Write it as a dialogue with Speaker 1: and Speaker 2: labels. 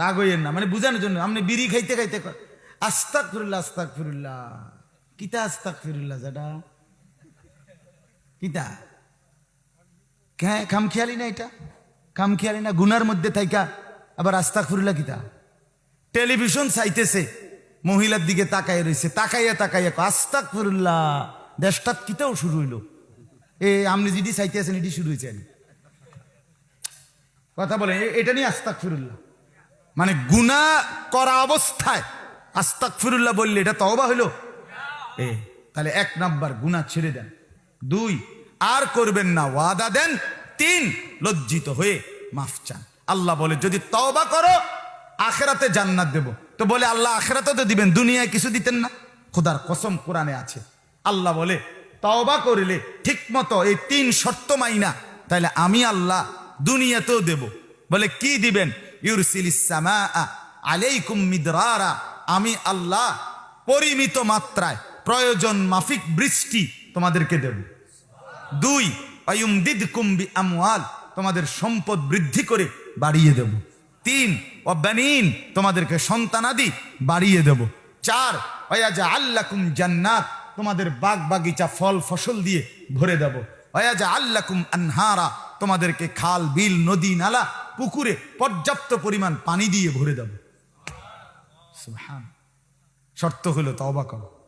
Speaker 1: রাগ হইয়েন না মানে বুঝানোর জন্য। আপনি বিড়ি খাইতে খাইতে আস্তাক ফিরুল্লাহ আস্তাক ফিরুল্লাহ কিতা আস্তাক ফিরুল্লাহ যেটা কিতা? হ্যাঁ খাম খেয়ালি না এটা? খাম খেয়ালি না গুনার মধ্যে থাইকা, আবার আস্তাক ফিরুল্লাহ কিতা? টেলিভিশন চাইতেছে, মহিলার দিকে তাকাইয়া রয়েছে তাকাইয়া তাকাইয়া আস্তাক ফিরুল্লাহ দেশটাত কিতাও শুরু হইল? এ, আপনি যদি চাইতে আছেন এটি শুরু হয়েছে কথা বলে এটা নিয়ে আস্তাক ফিরুল্লাহ মানে গুণা করা অবস্থায় আস্তাক ফিরুল্লাহ বললে, এটা তওবা হইল এ, তাহলে এক নাম্বার গুণা ছেড়ে দেন। দুই, আর করবেন না, ওয়াদা দেন। তিন, লজ্জিত হয়ে মাফ চান। আল্লাহ বলে, যদি তওবা করো, আখেরাতে জান্নাত দেব। তো বলে, আল্লাহ আখেরাতে তো দিবেন, দুনিয়ায় কিছু দিতেন না। খোদার কসম কোরআনে আছে। আল্লাহ বলে, তওবা করিলে ঠিক মতো এই তিন শর্ত মাইনা। তাহলে আমি আল্লাহ দুনিয়াতেও দেব। বলে, কি দিবেন? আমি আল্লাহ পরিমিত মাত্রায় প্রয়োজন মাফিক বৃষ্টি তোমাদেরকে দেব। দুই অয়ুমদিদ কুম্বি আমওয়াল তোমাদের সম্পদ বৃদ্ধি করে বাড়িয়ে দেব। তিন অব্যানীন তোমাদেরকে সন্তানাদি বাড়িয়ে দেব। চার অয়াজা আল্লাকুম জান্নাত, তোমাদের বাগ বাগিচা ফল ফসল দিয়ে ভরে দেব। অয়াজা আল্লাকুম আনহারা, তোমাদেরকে খাল, বিল, নদী, নালা পুকুরে পর্যাপ্ত পরিমাণ পানি দিয়ে ভরে দেব। শর্ত হলো তবা করো।